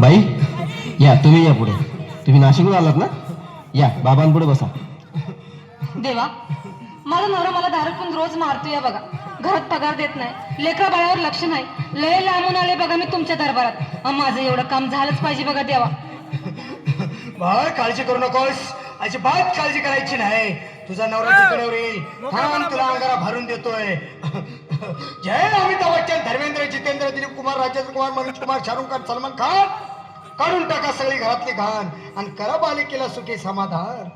बाई या तुम्ही या पुढे. तुम्ही नाशिकहून आलात ना? या बाबांपुढे बसा. देवा माझा नवरा मला दारू पण रोज मारतो या बघा. घरात पगार देत नाही लेकरा बाळावर लक्ष नाही. लय लांबून आले बघा मी तुमच्या दरबारात. अं, माझं एवढं काम झालंच पाहिजे बघा देवा. बाळ काळजी करू नकोस. अजिबात काळजी करायची नाही. तुझा नवरा ठिकाणावर येईल. थांब तुला अंगारा भरून देतोय. जय अमिताभ बच्चन धर्मेंद्र जितेंद्र दिलीप कुमार राजेंद्र कुमार मनोज कुमार शाहरुख खान सलमान खान. काढून टाका सगळी घरातली घाण. आणि करा बालिकेला सुखी समाधान.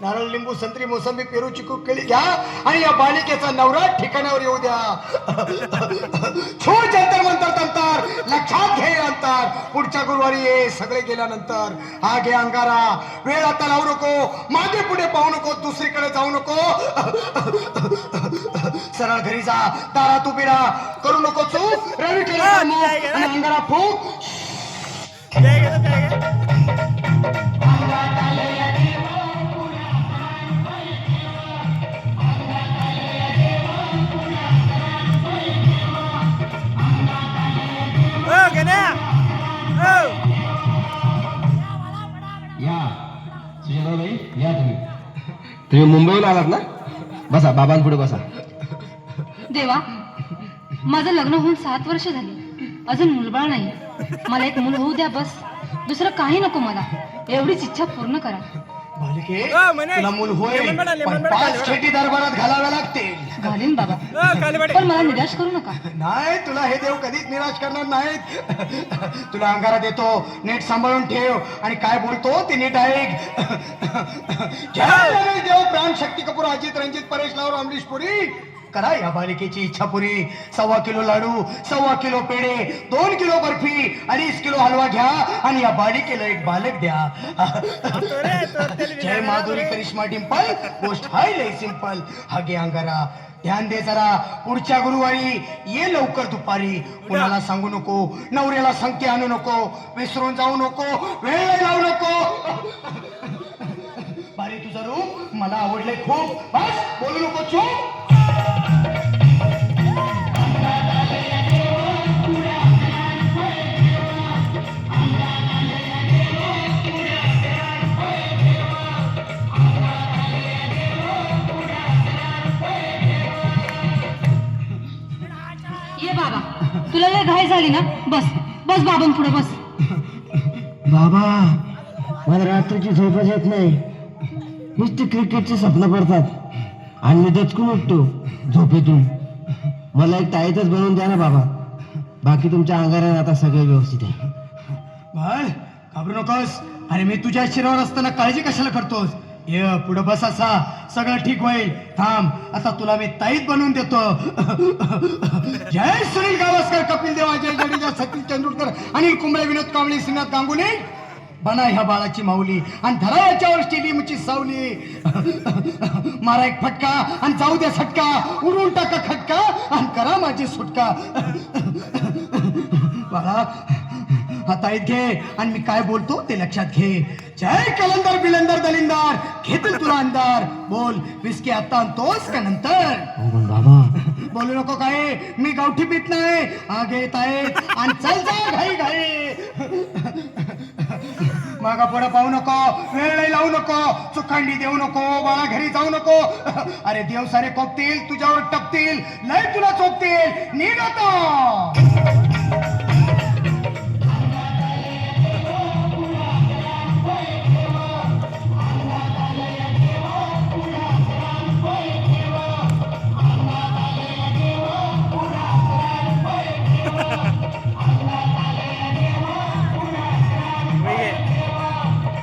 नारळ लिंबू संत्री मोसंबी पेरू चिकू केळी घ्या आणि या बालिकेचा नवरा ठिकाणावर येऊ द्या. छो जंतर मंतर तंतर लक्षात घे अंतर. पुढच्या गुरुवारी ये सगळे गेल्यानंतर. हा घे अंगारा. वेळ आता लावू नको. मागे पुढे पाहू नको. दुसरीकडे जाऊ नको. सरळ घरी जा. दारात उभी राहा. करू नको चूक. रवी केलं अंगारा फूक. या तुम्ही. तुम्ही मुंबईहून आलात ना? बसा बाबांपुढे बसा. देवा माझं लग्न होऊन सात वर्ष झाली. अजून मुलबाळ नाही. मला एक मूल होऊ द्या बस. दुसरं काही नको मला. एवढीच इच्छा पूर्ण करा. बालिके. तुला मूल लेमन पण पाच दरबारात घालाव्या लागतील. घालीन बाबा. पण मला निराश करू नका. नाही तुला हे देव कधीच निराश करणार नाहीत. तुला अंगारा देतो नीट सांभाळून ठेव. आणि काय बोलतो ते नीट ऐक. देव प्राण शक्ती कपूर अजित रंजित परेश लावर अमरीश पुरी. करा या बालिकेची इच्छा पुरी. सव्वा किलो लाडू सव्वा किलो पेढे दोन किलो बर्फी अडीच किलो हलवा घ्या आणि या बालिकेला एक बालक द्या. जय माधुरी करिश्मा डिंपल गोष्ट हाय लय सिंपल हागे अंगारा. ध्यान दे जरा. पुढच्या गुरुवारी ये लवकर दुपारी. कुणाला सांगू नको. नवऱ्याला संख्य आणू नको. विसरून जाऊ नको. वेळ लावू नको. बारी तुझं रूप मला आवडलंय खूप. बस बोलू नको चूप. ये बाबा तुला लय घाई झाली ना? बस बस बाबां पुढे बस. बाबा मला रात्रीची झोपच येत नाही. नुसते क्रिकेटचे स्वप्न पडतात. आणि मी दचकून उठतो झोपेतून. मला एक ताईतच बनवून द्या ना बाबा. बाकी तुमच्या अंगाराने आता सगळं व्यवस्थित आहे. बाळ घाबरू नकोस. अरे मी तुझ्या शिरावर असताना काळजी कशाला करतोस? ये पुढं बस असा. सगळं ठीक होईल. थांब. आता तुला मी ताईत बनवून देतो. जय सुनील गावस्कर कपिल देवा जय जडेजा सचिन तेंडुलकर अनिल कुंबळे विनोद कांबळे श्रीनाथ गांगुली. बना ह्या बाळाची माऊली आणि धरा याच्यावर स्टेडियमची सावली. मारा एक फटका आणि जाऊ द्या सटका. उडून टाका खटका आणि करा माझी सुटका. बाळा आता घे. आणि मी काय बोलतो ते लक्षात घे. जय कलंदर बिलंदर दलिंदार. घेतील तुला अंधार. बोल विस्की आता आणतोस का नंतर? हो बाबा. बोलू नको काय? मी गावठी पित नाही. हा घेत आहेत आणि चल जा घाई घाई. मागा पुढे पाहू नको. वेळ लावू नको. चुखांडी देऊ नको. बाळा घरी जाऊ नको. अरे देव सारे कोपतील तुझ्यावर टपतील. लय तुला चोपतील. नीट आता.